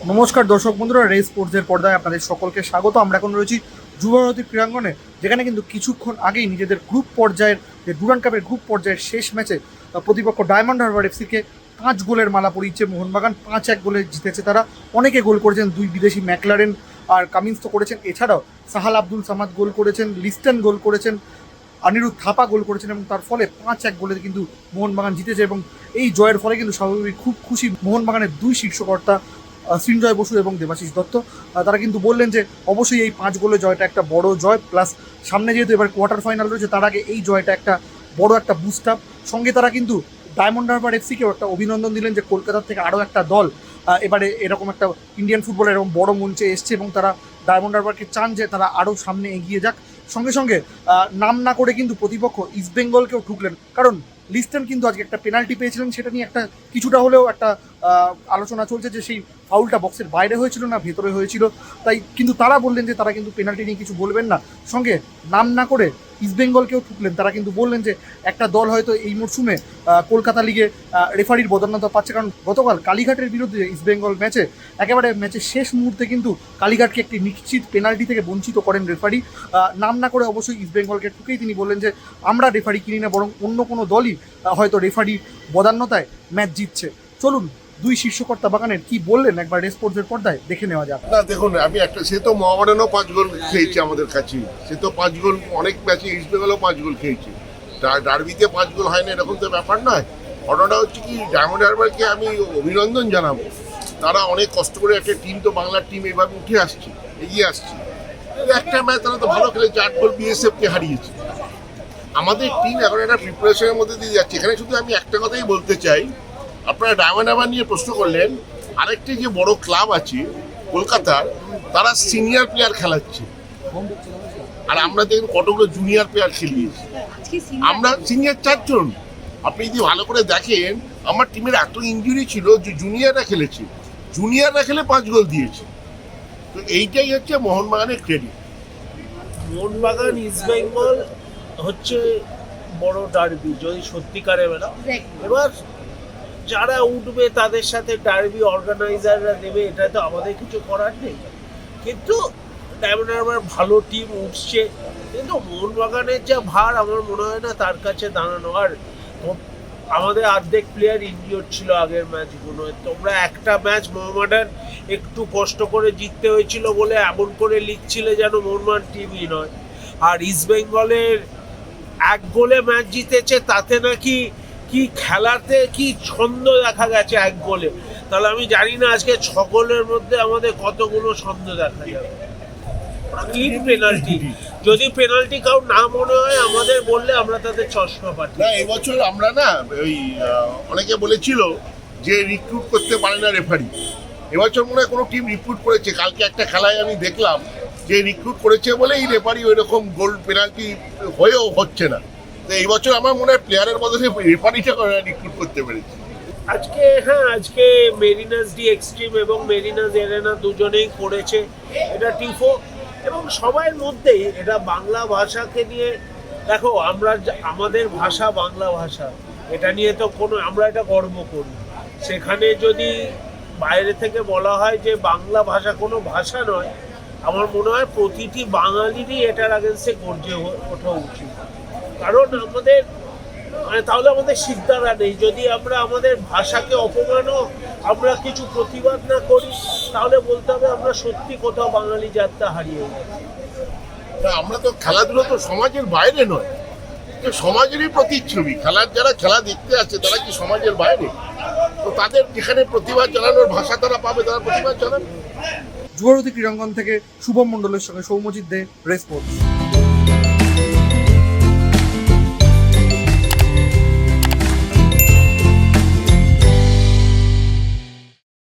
নমস্কার দর্শক বন্ধুরা, রেস স্পোর্টসের পর্দায় আপনাদের সকলকে স্বাগত। আমরা এখন রয়েছি যুবভারতী ক্রীড়াঙ্গনে, যেখানে কিন্তু কিছুক্ষণ আগেই নিজেদের গ্রুপ পর্যায়ের, যে ডুরান কাপের গ্রুপ পর্যায়ের শেষ ম্যাচে প্রতিপক্ষ ডায়মন্ড হারবার এফসিকে পাঁচ গোলের মালা পরিয়েছে মোহনবাগান, পাঁচ এক গোলে জিতেছে তারা। অনেকে গোল করেছেন দুই বিদেশি ম্যাকলারেন আর কামিন্স তো করেছেন। এছাড়াও সাহাল আব্দুল সামাদ গোল করেছেন লিস্টেন গোল করেছেন, অনিরুদ্ধ থাপা গোল করেছেন এবং তার ফলে পাঁচ এক গোলে কিন্তু মোহনবাগান জিতেছে এবং এই জয়ের ফলে কিন্তু স্বাভাবিক খুব খুশি মোহনবাগানের দুই শীর্ষকর্তা সৃঞ্জয় বসু এবং দেবাশিস দত্ত। তারা কিন্তু বললেন যে, অবশ্যই এই পাঁচ গোলে জয়টা একটা বড় জয় প্লাস সামনে যেহেতু এবার কোয়ার্টার ফাইনাল রয়েছে, তার আগে এই জয়টা একটা বড় একটা বুস্ট আপ সঙ্গে তারা কিন্তু ডায়মন্ড হারবার এফসিকেও একটা অভিনন্দন দিলেন যে, কলকাতার থেকে আরও একটা দল এবারে এরকম একটা ইন্ডিয়ান ফুটবলের এরকম বড় মঞ্চে এসছে এবং তারা ডায়মন্ড হারবারকে চান যে, তারা আরও সামনে এগিয়ে যাক। সঙ্গে সঙ্গে নাম না করে কিন্তু প্রতিপক্ষ ইস্ট বেঙ্গলকেও ঠুকলেন কারণ লিস্টন কিন্তু আজকে একটা পেনাল্টি পেয়েছিলেন, সেটা নিয়ে একটা কিছুটা হলেও একটা আলোচনা চলছে যে সেই ফাউলটা বক্সের বাইরে হয়েছিল না, ভেতরে হয়েছিল। তাই কিন্তু তারা বললেন যে তারা কিন্তু পেনাল্টি নিয়ে কিছু বলবেন না। সঙ্গে নাম না করে ইস্টবেঙ্গলকেও ঠুকলেন। তারা কিন্তু বললেন যে একটা দল হয়তো এই মরশুমে কলকাতা লিগে রেফারির বদন্যতা পাচ্ছে। কারণ গতকাল কালীঘাটের বিরুদ্ধে ইস্টবেঙ্গল ম্যাচে একেবারে ম্যাচের শেষ মুহূর্তে কিন্তু কালীঘাটকে একটি নিশ্চিত পেনাল্টি থেকে বঞ্চিত করেন রেফারি নাম না করে অবশ্যই ইস্টবেঙ্গলকে ঠুকেই তিনি বললেন যে আমরা রেফারি কিনি না, বরং অন্য কোনো দলই হয়তো রেফারি বদান্যতায় ম্যাচ জিতছে। চলুন দুই শীর্ষকর্তা বাগানের কি বললেন একবার রেসপোর্টসের পর্দায় দেখে নেওয়া যাক। না, দেখুন, আমি একটা সে তো মহাবাডানও পাঁচ গোল খেয়েছে আমাদের কাছে। সে তো পাঁচ গোল, অনেক ম্যাচে ইস্ট বেঙ্গলও পাঁচ গোল খেয়েছে। ডার্বিতে পাঁচ গোল হয় না এরকম তো ব্যাপার নয়। ঘটনাটা হচ্ছে কি ডায়মন্ড হারবারকে আমি অভিনন্দন জানাব। তারা অনেক কষ্ট করে একটা টিম তো বাংলার টিম এভাবে উঠে আসছে, এগিয়ে আসছে। একটা ম্যাচ তারা তো ভালো খেলেছে, আট গোল বিএসএফকে হারিয়েছে। আমাদের টিম এখন একটা প্রিপারেশনের মধ্যে দিয়ে যাচ্ছে। এখানে শুধু আমি একটা কথাই বলতে চাই আপনারা ডায়মন্ড হারবার নিয়ে প্রশ্ন করলেন আরেকটি যে বড় ক্লাব আছে কলকাতার তারা সিনিয়র প্লেয়ার খেলাচ্ছে। আর আমরা দেখুন কতগুলো জুনিয়র প্লেয়ার খেলিয়েছি। আমরা সিনিয়র চারজন। আপনি যদি ভালো করে দেখেন আমার টিমের এত ইঞ্জুরি ছিল যে জুনিয়ররা খেলেছে। জুনিয়ররা খেলে পাঁচ গোল দিয়েছে। তো এইটাই হচ্ছে মোহনবাগানের ক্রেডিট মোহনবাগান ইস্ট বেঙ্গল হচ্ছে বড় ডার্বি যদি সত্যিকারে বেলা। এবার যারা উঠবে তাদের সাথে ডার্বি অর্গানাইজাররা দেবে এটা তো আমাদের কিছু করার নেই। কিন্তু ডায়মন্ড হারবার ভালো টিম উঠছে। কিন্তু মোহনবাগানের যা ভার, আমার মনে হয় না তার কাছে দাঁড়ানো। আর আমাদের অর্ধেক প্লেয়ার ইনজিওর ছিল আগের ম্যাচগুলো তোমরা একটা ম্যাচ মোহামেডান একটু কষ্ট করে জিততে হয়েছিল বলে এমন করে লিখছিলে যেন মোহনবাগান টিমই নয়। আর ইস্ট বেঙ্গলের এক গোলে ম্যাচ জিতেছে, তাতে নাকি কি খেলাতে কি ছন্দ দেখা গেছে এক গোলে? তাহলে আমি জানি না আজকে ছ গোলের মধ্যে আমাদের কতগুলো ছন্দ দেখা যাবে। তিন পেনাল্টি যদি পেনাল্টি কাউ না মনে হয়, আমাদের বললে আমরা তাদের চশমা পাঠাই না, এবছর আমরা না, ওই অনেকে বলেছিল যে রিক্রুট করতে পারে না রেফারি এবছর মনে হয় কোনো টিম রিক্রুট করেছে। কালকে একটা খেলায় আমি দেখলাম যে রিক্রুট করেছে বলেই রেফারি ওই রকম গোল পেনাল্টি হয়েও হচ্ছে না। এই বছর আমার মনে হয় প্লেয়ারের বদলে রেফারিটা রিক্রুট করতে পেরেছে। আজকে হ্যাঁ আজকে মেরিনাস ডি এক্সট্রিম এবং মেরিনাস এরেনা দুজনেই করেছে। এটা টিফো এবং সবার মধ্যেই এটা বাংলা ভাষাকে নিয়ে, দেখো, আমরা আমাদের ভাষা বাংলা ভাষা। এটা নিয়ে তো কোনো, আমরা এটা গর্ব করি। সেখানে যদি বাইরে থেকে বলা হয় যে বাংলা ভাষা কোনো ভাষা নয়, আমার মনে হয় প্রতিটি বাঙালিরই এটার আগেন্সে গর্জে ওঠা উচিত। কারণ আমাদের মানে তাহলে আমাদের সিদ্ধারা নেই। যদি আমরা আমাদের ভাষাকে অপমানও আমরা কিছু প্রতিবাদ না করি তাহলে বলতে হবে আমরা সত্যি কোথাও বাঙালি যাত্রা হারিয়ে গেছি। তা আমরা তো খেলাধুলো তো সমাজের বাইরে নয়। তো সমাজেরই প্রতিচ্ছবি। খেলার যারা খেলা দেখতে আসছে তারা কি সমাজের বাইরে? তো তাদের যেখানে প্রতিবাদ জানানোর ভাষা তারা পাবে তারা প্রতিবাদ জানাবে। যুবভারতী ক্রীড়াঙ্গন থেকে শুভম মণ্ডলের সঙ্গে সৌম্যজিৎ দে রেসপোর্টস।